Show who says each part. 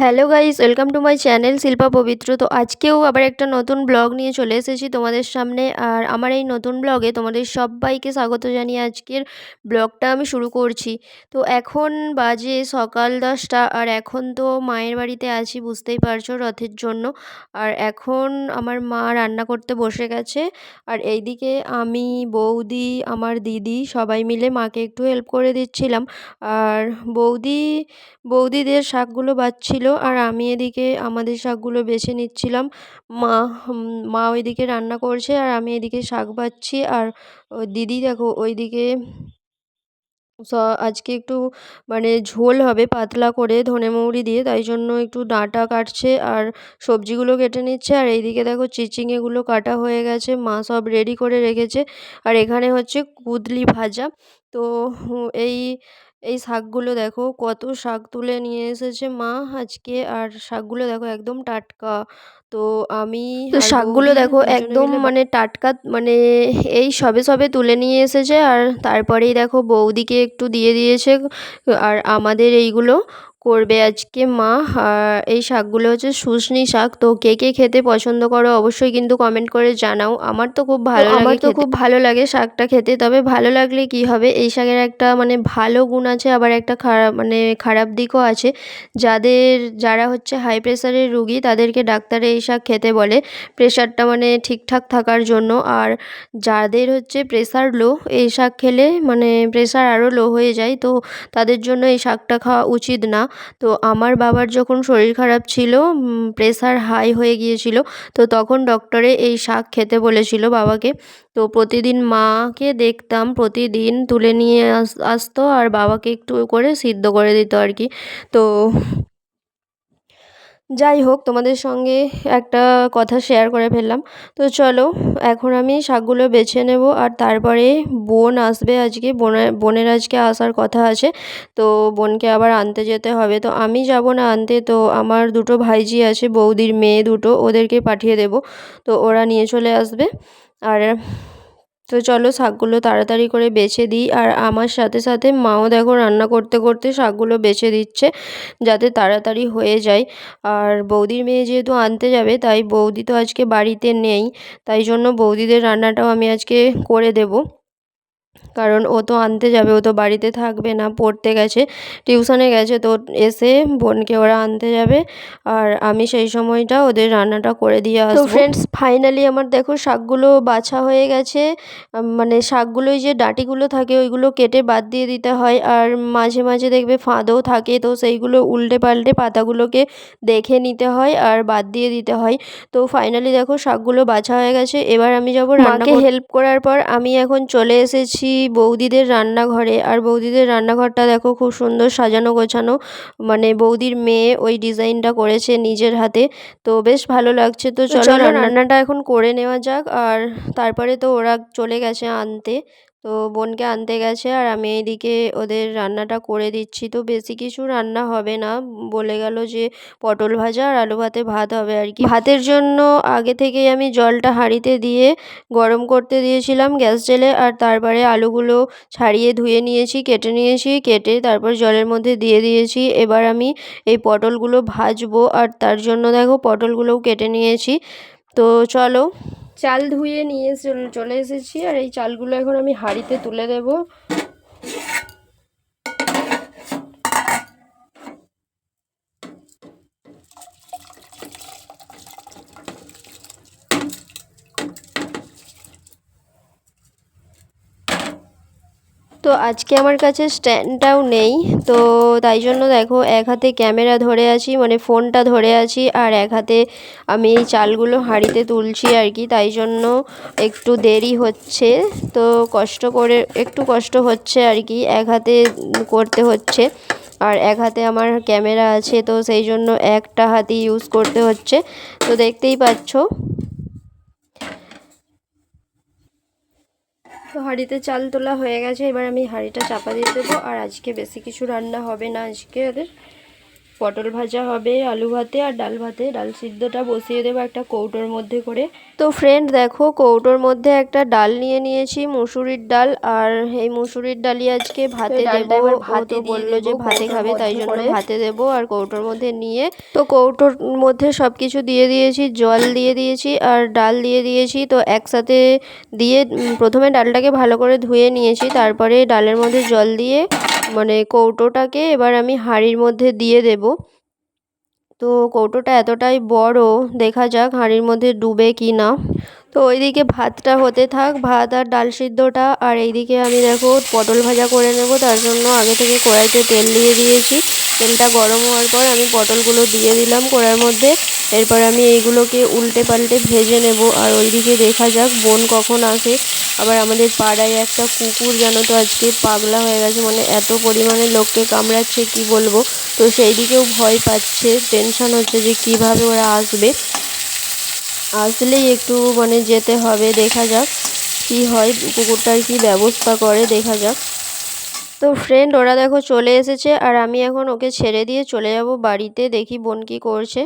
Speaker 1: Hello guys, welcome to my channel Shilpa Pabitra. তো আজকেও আবার একটা নতুন ব্লগ নিয়ে চলে এসেছি তোমাদের সামনে। আর আমার এই নতুন ব্লগে তোমাদের সবাইকে স্বাগত জানিয়ে আজকের ব্লগটা আমি শুরু করছি। তো এখন বাজে সকাল দশটা, আর এখন তো মায়ের বাড়িতে আছি, বুঝতেই পারছ রথের জন্য। আর এখন আমার মা রান্না করতে বসে গেছে। আর এইদিকে আমি, বৌদি, আমার দিদি সবাই মিলে মাকে একটু হেল্প করে দিচ্ছিলাম। আর বৌদি, বৌদিদের শাকগুলো বাছছিল আর আমি এদিকে আমাদের শাকগুলো বেছে নিচ্ছিলাম। মা মা ওইদিকে রান্না করছে আর আমি এদিকে শাক বাছছি আর দিদি দেখো ওইদিকে আজকে একটু মানে ঝোল হবে পাতলা করে ধনে মৌরি দিয়ে, তাই জন্য একটু ডাঁটা কাটছে আর সবজিগুলো কেটে নিচ্ছে। আর এইদিকে দেখো চিচিঙেগুলো কাটা হয়ে গেছে, মা সব রেডি করে রেখেছে। আর এখানে হচ্ছে কুদলি ভাজা। তো এই এই শাকগুলো দেখো কত শাক তুলে নিয়ে এসেছে মা আজকে। আর শাকগুলো দেখো একদম টাটকা। তো আমি শাকগুলো দেখো একদম মানে টাটকা মানে এই সবে সবে তুলে নিয়ে এসেছে। আর তারপরেই দেখো বৌদিকে একটু দিয়ে দিয়েছে। আর আমাদের এইগুলো করবে আজকে? মা এই শাকগুলো হচ্ছে শুশনি শাক। তো কে কে খেতে পছন্দ করো অবশ্যই কিন্তু কমেন্ট করে জানাও। আমার তো খুব ভালো আমার তো খুব ভালো লাগে শাকটা খেতে। তবে ভালো লাগলে কি হবে? এই শাকের একটা মানে ভালো গুণ আছে আবার একটা খারাপ মানে খারাপ দিকও আছে। যাদের যারা হচ্ছে হাই প্রেশারের রুগী তাদেরকে ডাক্তারে এই শাক খেতে বলে। প্রেশারটা মানে ঠিকঠাক থাকার জন্য। আর যাদের হচ্ছে প্রেশার লো এই শাক খেলে মানে প্রেশার আরও লো হয়ে যায়। তো তাদের জন্য এই শাকটা খাওয়া উচিত না। তো আমার বাবার যখন শরীর খারাপ ছিল প্রেসার হাই হয়ে গিয়েছিল, তো তখন ডক্টরে এই শাক খেতে বলেছিল বাবাকে। তো প্রতিদিন মাকে দেখতাম, প্রতিদিন তুলে নিয়ে আস, আসতো আর বাবাকে একটু করে সিদ্ধ করে দিত আর কি। তো যাই হোক, তোমাদের সঙ্গে একটা কথা শেয়ার করে ফেললাম। তো চলো, এখন আমি শাকগুলো বেছে নেব আর তারপরে বোন আসবে আজকে। বোনের বোনের আজকে আসার কথা আছে, তো বোনকে আবার আনতে যেতে হবে। তো আমি যাব না আনতে, তো আমার দুটো ভাইজি আছে, বৌদির মেয়ে দুটো, ওদেরকে পাঠিয়ে দেব। তো ওরা নিয়ে চলে আসবে। আর তো চলো শাকগুলো তাড়াতাড়ি করে বেছে দিই। আর আমার সাথে সাথে মাও দেখো রান্না করতে করতে শাকগুলো বেছে দিচ্ছে যাতে তাড়াতাড়ি হয়ে যায়। আর বৌদির মেয়ে যেহেতু আনতে যাবে, তাই বৌদি তো আজকে বাড়িতে নেই, তাই জন্য বৌদিদের রান্নাটাও আমি আজকে করে দেবো। কারণ ও তো আনতে যাবে ও তো বাড়িতে থাকবে না পড়তে গেছে টিউশনে গেছে তো এসে বোনকে ওরা আনতে যাবে। আর আমি সেই সময়টা ওদের রান্নাটা করে দিয়ে আসব। ফ্রেন্ডস ফাইনালি আমার দেখো শাকগুলো বাছা হয়ে গেছে। মানে শাকগুলোই যে ডাঁটিগুলো থাকে ওইগুলো কেটে বাদ দিয়ে দিতে হয়। আর মাঝে মাঝে দেখবে ফাঁদও থাকে তো সেইগুলো উল্টে পাল্টে পাতাগুলোকে দেখে নিতে হয় আর বাদ দিয়ে দিতে হয়। তো ফাইনালি দেখো শাকগুলো বাছা হয়ে গেছে। এবার আমি যাব মাকে হেল্প করার পর আমি এখন চলে এসেছি। বৌদিদের রান্নাঘরে। আর বৌদিদের রান্নাঘরটা দেখো খুব সুন্দর সাজানো গোছানো। মানে বৌদির মেয়ে ওই ডিজাইনটা করেছে নিজের হাতে। তো বেশ ভালো লাগছে। তো চলো রান্নাটা এখন করে নেওয়া যাক। আর তারপরে তো ওরা চলে গেছে আনতে। তো বোনকে আনতে গেছে আর আমি এইদিকে ওদের রান্নাটা করে দিচ্ছি। তো বেশি কিছু রান্না হবে না। বলে গেল যে পটল ভাজা আর আলু ভাতে ভাত হবে আর কি। ভাতের জন্য আগে থেকেই আমি জলটা হাঁড়িতে দিয়ে গরম করতে দিয়েছিলাম গ্যাস জেলে আর তারপরে আলুগুলো ছাড়িয়ে ধুয়ে নিয়েছি, কেটে নিয়েছি, কেটে তারপর জলের মধ্যে দিয়ে দিয়েছি। এবার আমি এই পটলগুলো ভাজবো আর তার জন্য দেখো পটলগুলোও কেটে নিয়েছি। তো চলো চাল ধুয়ে নিয়ে চলে এসেছি আর এই চালগুলো এখন আমি হাঁড়িতে তুলে দেব। তো আজকে আমার কাছে স্ট্যান্ডটাও নেই। তো তাই জন্য দেখো, এক হাতে ক্যামেরা ধরে আছি মানে ফোনটা ধরে আছি, আর এক হাতে আমি এই চালগুলো হাঁড়িতে তুলছি আর কি। তাই জন্য একটু দেরি হচ্ছে, তো কষ্ট করে, একটু কষ্ট হচ্ছে আর কি, এক হাতে করতে হচ্ছে। আর এক হাতে আমার ক্যামেরা আছে, তো সেই জন্য একটা হাতি ইউজ করতে হচ্ছে। তো দেখতেই পাচ্ছ তো হাঁড়িতে চাল তোলা হয়ে গেছে। এবার আমি হাঁড়িটা চাপা দিয়ে দেবো। আর আজকে বেশি কিছু রান্না হবে না আজকে পটল ভাজা হবে আলু ভাতে আর ডাল ভাতে। ডাল সিদ্ধটা বসিয়ে দেবো একটা কৌটোর মধ্যে করে। তো ফ্রেন্ড দেখো কৌটোর মধ্যে একটা ডাল নিয়ে নিয়েছি মুসুরির ডাল। আর এই মুসুরির ডালই আজকে ভাতে দেবো। ভাতে বলল যে ভাতে খাবে তাই জন্য ভাতে দেবো আর কৌটোর মধ্যে নিয়ে। তো কৌটোর মধ্যে সব কিছু দিয়ে দিয়েছি জল দিয়ে দিয়েছি আর ডাল দিয়ে দিয়েছি। তো একসাথে দিয়ে প্রথমে ডালটাকে ভালো করে ধুয়ে নিয়েছি তারপরে ডালের মধ্যে জল দিয়ে মানে কৌটোটাকে এবার আমি হাঁড়ির মধ্যে দিয়ে দেব। তো কৌটোটা এতটাই বড়, দেখা যাক হাঁড়ির মধ্যে ডুবে কি না। তো ওইদিকে ভাতটা হতে থাক, ভাত আর ডাল সিদ্ধটা। আর এইদিকে আমি দেখো পটল ভাজা করে নেব, তার জন্য আগে থেকে কড়াইতে তেল দিয়ে দিয়েছি। তেলটা গরম হওয়ার পর আমি পটলগুলো দিয়ে দিলাম কড়ার মধ্যে। এরপর আমি এইগুলোকে উল্টে পাল্টে ভেজে নেব। আর ওইদিকে দেখা যাক, বোন কখন আসে। আবার আমাদের পাড়ায় একটা কুকুর জানো তো আজকে পাগলা হয়ে গেছে মানে এত পরিমাণে লোককে কামড়াচ্ছে, কি বলব? তো সেই দিকেও ভয় পাচ্ছে টেনশন হচ্ছে যে কীভাবে ওরা আসবে। আসলেই একটু মানে যেতে হবে, দেখা যাক কি হয়, কুকুরটার কি ব্যবস্থা করে, দেখা যাক। তো ফ্রেন্ড ওরা দেখো চলে এসেছে, আর আমি এখন ওকে ছেড়ে দিয়ে চলে যাব বাড়িতে, দেখি বোন কী করছে।